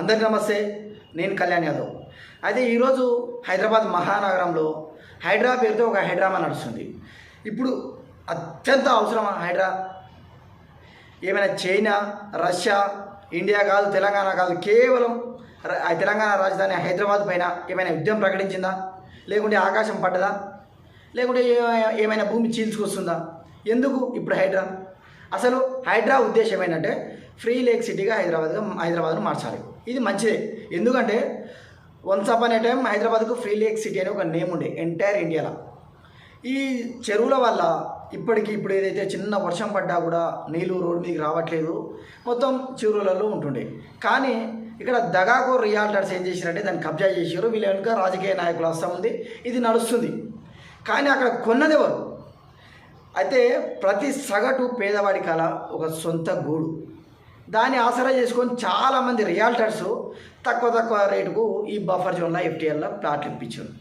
అందరికీ నమస్తే నేను కళ్యాణ్ యాదవ్. అయితే ఈరోజు హైదరాబాద్ మహానగరంలో హైడ్రా పేరుతో ఒక హైడ్రామా నడుస్తుంది. ఇప్పుడు అత్యంత అవసరమా హైడ్రా? ఏమైనా చైనా రష్యా ఇండియా కాదు తెలంగాణ కాదు కేవలం తెలంగాణ రాజధాని హైదరాబాద్ పైన ఏమైనా యుద్ధం ప్రకటించిందా? లేకుంటే ఆకాశం పడ్డదా? లేకుంటే ఏమైనా భూమి చీల్చుకొస్తుందా? ఎందుకు ఇప్పుడు హైడ్రా? అసలు హైడ్రా ఉద్దేశం ఏంటంటే ఫ్రీ లేక్ సిటీగా హైదరాబాద్గా హైదరాబాద్ను మార్చాలి. ఇది మంచిదే. ఎందుకంటే వన్స్ అప్ అనే టైం హైదరాబాద్కు ఫ్రీ లేక్ సిటీ అనే ఒక నేమ్ ఉండే ఎంటైర్ ఇండియాలో ఈ చెరువుల వల్ల ఇప్పటికి ఇప్పుడు ఏదైతే చిన్న వర్షం పడ్డా కూడా నీళ్ళు రోడ్డు మీదకి రావట్లేదు. మొత్తం చెరువులలో ఉంటుండే. కానీ ఇక్కడ దగాకో రియాల్టర్స్ ఏం చేశారంటే దాన్ని కబ్జా చేశారు వీళ్ళ వెనుక రాజకీయ నాయకుల వస్తూ ఉంది. ఇది నడుస్తుంది. కానీ అక్కడ కొన్నది ఎవరు అయితే ప్రతి సగటు పేదవాడి కల ఒక సొంత గూడు. దాన్ని ఆసరా చేసుకొని చాలామంది రియాల్టర్స్ తక్కువ తక్కువ రేటుకు ఈ బఫర్ జోన్లో ఎఫ్టీఎల్లో ప్లాట్లు ఇప్పించారు.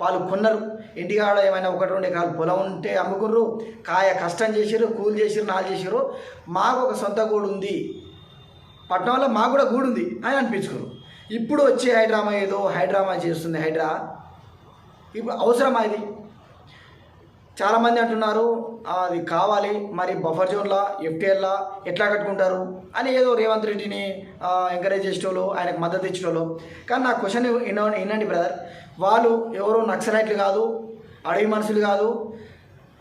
వాళ్ళు కొన్నారు. ఇంటికాడ ఏమైనా ఒకటి రెండు ఎకరాలు పొలం ఉంటే అమ్ముకుర్రు. కాయ కష్టం చేసిర్రు కూలి చేసిర్రు నాలు చేసిర్రు. మాకు ఒక సొంత గూడు ఉంది. పట్టణంలో మాకు కూడా గూడు ఉంది అని అనిపించుకోరు ఇప్పుడు వచ్చే హైడ్రామా ఏదో హైడ్రామా చేస్తుంది హైడ్రా. ఇప్పుడు అవసరమా ఇది? చాలామంది అంటున్నారు అది కావాలి మరి బఫర్ జోన్లా ఎఫ్టీఎల్లా ఎట్లా కట్టుకుంటారు? అని ఏదో రేవంత్ రెడ్డిని ఎంకరేజ్ చేసేటోళ్ళు ఆయనకు మద్దతు ఇచ్చేటోళ్ళు. కానీ నా క్వశ్చన్ ఏంటండి బ్రదర్ వాళ్ళు ఎవరో నక్సలైట్లు కాదు అడవి మనుషులు కాదు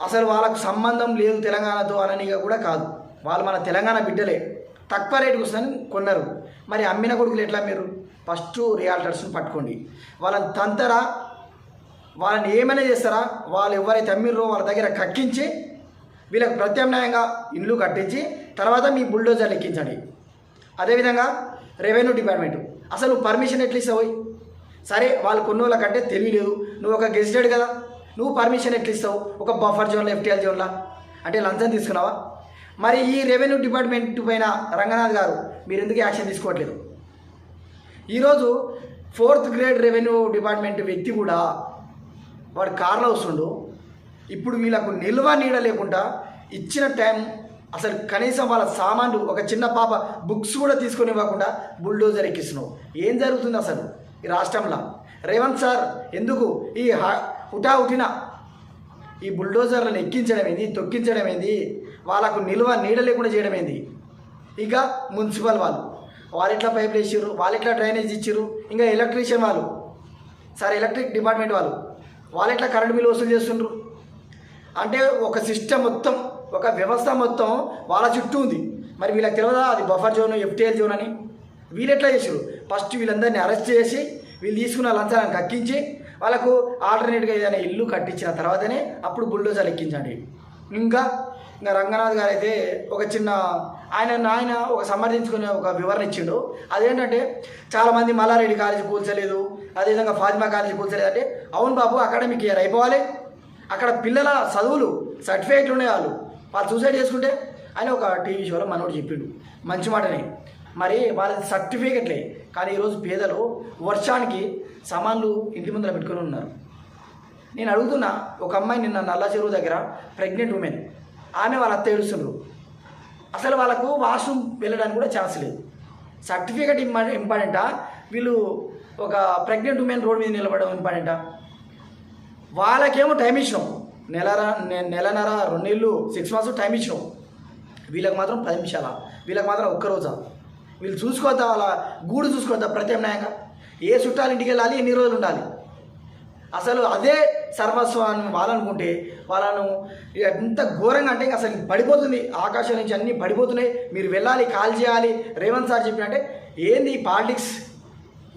అసలు వాళ్ళకు సంబంధం లేదు తెలంగాణతో అననిగా కూడా కాదు. వాళ్ళు మన తెలంగాణ బిడ్డలే. తక్కువ రేటుకు వస్తుందని కొన్నారు. మరి అమ్మిన కొడుకులు ఎట్లా మీరు ఫస్ట్ రియాల్టర్స్ని పట్టుకోండి. వాళ్ళని తంతరా వాళ్ళని ఏమైనా చేస్తారా? వాళ్ళు ఎవరైతే అమ్మిర్రో వాళ్ళ దగ్గర కక్కించి వీళ్ళకి ప్రత్యామ్నాయంగా ఇల్లు కట్టించి తర్వాత మీ బుల్డోజర్ లెక్కించండి అదేవిధంగా రెవెన్యూ డిపార్ట్మెంట్. అసలు పర్మిషన్ ఎట్లా ఇస్తావు సరే వాళ్ళు కొన్నోళ్ళ కంటే తెలియలేదు. నువ్వు ఒక గెజిటెడ్ కదా. నువ్వు పర్మిషన్ ఎట్లా ఇస్తావు? ఒక బఫర్ జోన్లో ఎఫ్టీఎల్ జోన్లో? అంటే లంచం తీసుకున్నావా? మరి ఈ రెవెన్యూ డిపార్ట్మెంట్ పైన రంగనాథ్ గారు మీరు ఎందుకు యాక్షన్ తీసుకోవట్లేదు? ఈరోజు ఫోర్త్ గ్రేడ్ రెవెన్యూ డిపార్ట్మెంట్ వ్యక్తి కూడా వాడు కార్లో వస్తుండు. ఇప్పుడు వీళ్ళకు నిల్వ నీడ లేకుండా ఇచ్చిన టైం అసలు కనీసం వాళ్ళ సామాన్లు ఒక చిన్న పాప బుక్స్ కూడా తీసుకొని ఇవ్వకుండా బుల్డోజర్ ఎక్కిస్తున్నావు. ఏం జరుగుతుంది అసలు ఈ రాష్ట్రంలో? రేవంత్ సార్ ఎందుకు ఈ హుటా హుటిన ఈ బుల్డోజర్లను ఎక్కించడం ఏంది తొక్కించడం ఏంది? వాళ్ళకు నిల్వ నీడ లేకుండా చేయడం ఏంది? ఇక మున్సిపల్ వాళ్ళు. వాళ్ళు ఎట్లా పైపులు వేసారు వాళ్ళు ఎట్లా డ్రైనేజ్ ఇచ్చిర్రు? ఇంకా ఎలక్ట్రీషియన్ వాళ్ళు. సార్ ఎలక్ట్రిక్ డిపార్ట్మెంట్ వాళ్ళు. వాళ్ళు ఎట్లా కరెంట్ బిల్ వసూలు చేస్తుండ్రు? అంటే ఒక సిస్టమ్ మొత్తం ఒక వ్యవస్థ మొత్తం వాళ్ళ చుట్టూ ఉంది. మరి వీళ్ళకి తెలియదా అది బఫర్ జోన్ ఎఫ్టీఎల్ జోన్ అని? వీళ్ళు ఎట్లా చేసారు ఫస్ట్ వీళ్ళందరినీ అరెస్ట్ చేసి వీళ్ళు తీసుకున్న లంచాలను కక్కించి వాళ్ళకు ఆల్టర్నేట్గా ఏదైనా ఇల్లు కట్టించిన తర్వాతనే అప్పుడు బుల్డోజర్ ఎక్కించండి. ఇంకా ఇంకా రంగనాథ్ గారు అయితే ఒక చిన్న ఆయన ఆయన ఒక సమర్థించుకునే ఒక వివరణ ఇచ్చిండు. అదేంటంటే చాలామంది మల్లారెడ్డి కాలేజీ కూల్చలేదు అదేవిధంగా ఫాతిమా కాలేజీ కూర్చోలేదంటే అవును బాబు అకాడమిక్ ఇయర్ అయిపోవాలి. అక్కడ పిల్లల చదువులు సర్టిఫికేట్లు ఉన్నాయి వాళ్ళు. వాళ్ళు సూసైడ్ చేసుకుంటే అని ఒక టీవీ షోలో మనోడు చెప్పిండు. మంచి మాటనే. మరి వాళ్ళది సర్టిఫికెట్లే కానీ ఈరోజు పేదలు వర్షానికి సామాన్లు ఇంటి ముందర పెట్టుకొని ఉన్నారు. నేను అడుగుతున్నా ఒక అమ్మాయి నిన్న నల్ల చెరువు దగ్గర ప్రెగ్నెంట్ ఉమెన్ ఆమె వాళ్ళ అత్త ఏడుస్తున్నారు అసలు వాళ్ళకు వాష్రూమ్ వెళ్ళడానికి కూడా ఛాన్స్ లేదు. సర్టిఫికేట్ ఇంపార్టెంటా? వీళ్ళు ఒక ప్రెగ్నెంట్ ఉమెన్ రోడ్ మీద నిలబడడం ఇంపార్టెంటా వాళ్ళకేమో టైం ఇచ్చినాం. నెలర నెలన్నర రెండు నెలలు సిక్స్ మంత్స్ టైం ఇచ్చినాం. వీళ్ళకి మాత్రం పది నిమిషాల? వీళ్ళకి మాత్రం ఒక్కరోజా వీళ్ళు చూసుకోవద్దా వాళ్ళ గూడు చూసుకోవద్దా ప్రత్యామ్నాయంగా ఏ చుట్టాలు ఇంటికి వెళ్ళాలి ఎన్ని రోజులు ఉండాలి? అసలు అదే సర్వస్వాన్ని వాళ్ళనుకుంటే వాళ్ళను ఎంత ఘోరంగా అంటే ఇంకా అసలు పడిపోతుంది. ఆకాశం నుంచి అన్నీ పడిపోతున్నాయి. మీరు వెళ్ళాలి కాల్ చేయాలి. రేవంత్ సార్ చెప్పినట్టే ఏంది పాలిటిక్స్?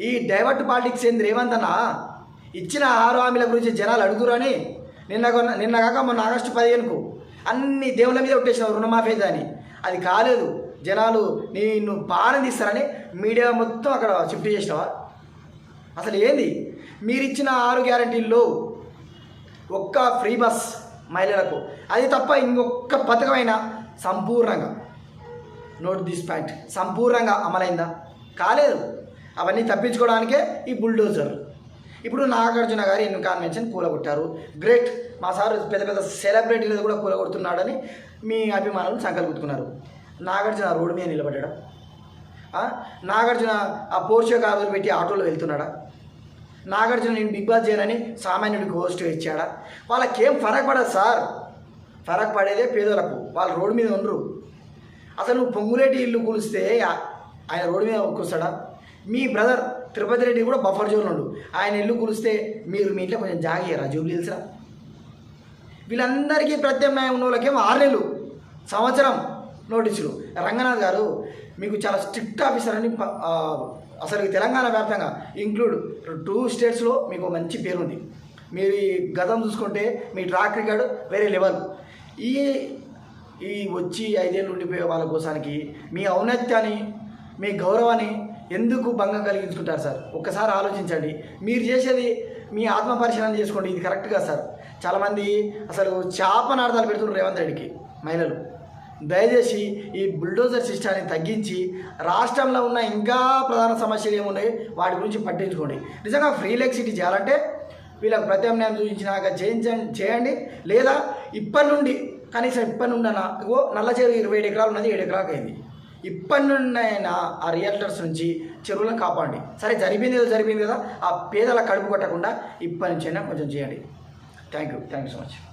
ఈ డైవర్ట్ పాలిటిక్స్ ఏంది రేవంత్ అన్న? ఇచ్చిన ఆరు హామీల గురించి జనాలు అడుగురని? నిన్న నిన్న కాక మొన్న ఆగస్టు పదిహేనుకు అన్ని దేవుళ్ళ మీద కొట్టేసినావు రుణమాఫీ అని. అది కాలేదు. జనాలు నిన్ను పాలన తీస్తారని మీడియా మొత్తం అక్కడ షిఫ్ట్ చేసినావా? అసలు ఏంది? మీరు ఇచ్చిన ఆరు గ్యారంటీల్లో ఒక్క ఫ్రీ బస్ మహిళలకు అది తప్ప ఇంకొక పథకమైన సంపూర్ణంగా నోట్ దిస్ పాయింట్ సంపూర్ణంగా అమలైందా? కాలేదు. అవన్నీ తప్పించుకోవడానికే ఈ బుల్డోజర్. ఇప్పుడు నాగార్జున గారి ఇన్కాన్వెన్షన్ కూలగొట్టారు? గ్రేట్ మా సార్ పెద్ద పెద్ద సెలబ్రిటీలు కూడా కూలగొడుతున్నాడని మీ అభిమానులు సంకల్పించుకున్నారు. నాగార్జున రోడ్డు మీద నిలబడ్డాడు? నాగార్జున ఆ పోర్షో కారులు పెట్టి ఆటోలో వెళ్తున్నాడా? నాగార్జున నేను బిగ్ బాస్ చేయనని సామాన్యుడికి హోస్ట్ ఇచ్చాడా? వాళ్ళకేం ఫరక్ పడదు సార్. ఫరక్ పడేదే పేదలకు. వాళ్ళు రోడ్డు మీద ఉండరు. అసలు నువ్వు పొంగులేటి ఇల్లు కూలిస్తే ఆయన రోడ్డు మీద కూర్స్తాడా మీ బ్రదర్ తిరుపతి రెడ్డి కూడా బఫర్ జోన్లో ఉండు. ఆయన ఇల్లు కులిస్తే మీరు మీ ఇంట్లో కొంచెం జాగేయరా జూబ్లీల్స్రా వీళ్ళందరికీ ప్రత్యామ్నాయం ఉన్న వాళ్ళకేమో ఆరు నెలలు సంవత్సరం నోటీసులు. రంగనాథ్ గారు మీకు చాలా స్ట్రిక్ట్ ఆఫీసర్ అని అసలు తెలంగాణ వ్యాప్తంగా ఇంక్లూడ్ టూ స్టేట్స్లో మీకు మంచి పేరు ఉంది. మీరు ఈ గతం చూసుకుంటే మీ ట్రాక్ రికార్డు వేరే లెవెల్ ఈ ఈ వచ్చి ఐదేళ్ళు ఉండిపోయే వాళ్ళ కోసానికి మీ ఔన్నత్యాన్ని మీ గౌరవాన్ని ఎందుకు భంగం కలిగించుకుంటారు సార్? ఒక్కసారి ఆలోచించండి. మీరు చేసేది మీ ఆత్మ పరిశీలన చేసుకోండి. ఇది కరెక్ట్గా సార్. చాలామంది అసలు చేపన అర్థాలు పెడుతున్నారు రేవంత్ రెడ్డికి మహిళలు. దయచేసి ఈ బుల్డోజర్ సిస్టాన్ని తగ్గించి రాష్ట్రంలో ఉన్న ఇంకా ప్రధాన సమస్యలు ఏమున్నాయి వాటి గురించి పట్టించుకోండి. నిజంగా ఫ్రీ లెక్సిటీ చేయాలంటే వీళ్ళకి ప్రత్యామ్నాయం చూపించినాక చేయించండి చేయండి. లేదా ఇప్పటి నుండి కనీసం ఇప్పటి నుండి అన్న నల్ల చేరు ఇరవై ఏడు ఎకరాలు ఉన్నది ఏడు ఎకరాలకు అయింది. ఇప్పటి నుండైనా ఆ రియల్టర్స్ నుంచి చెరువులను కాపాడండి. సరే జరిపింది ఏదో జరిపింది కదా ఆ పేదల కడుపు కొట్టకుండా ఇప్పటి నుంచైనా కొంచెం చేయండి. Thank you thank you so much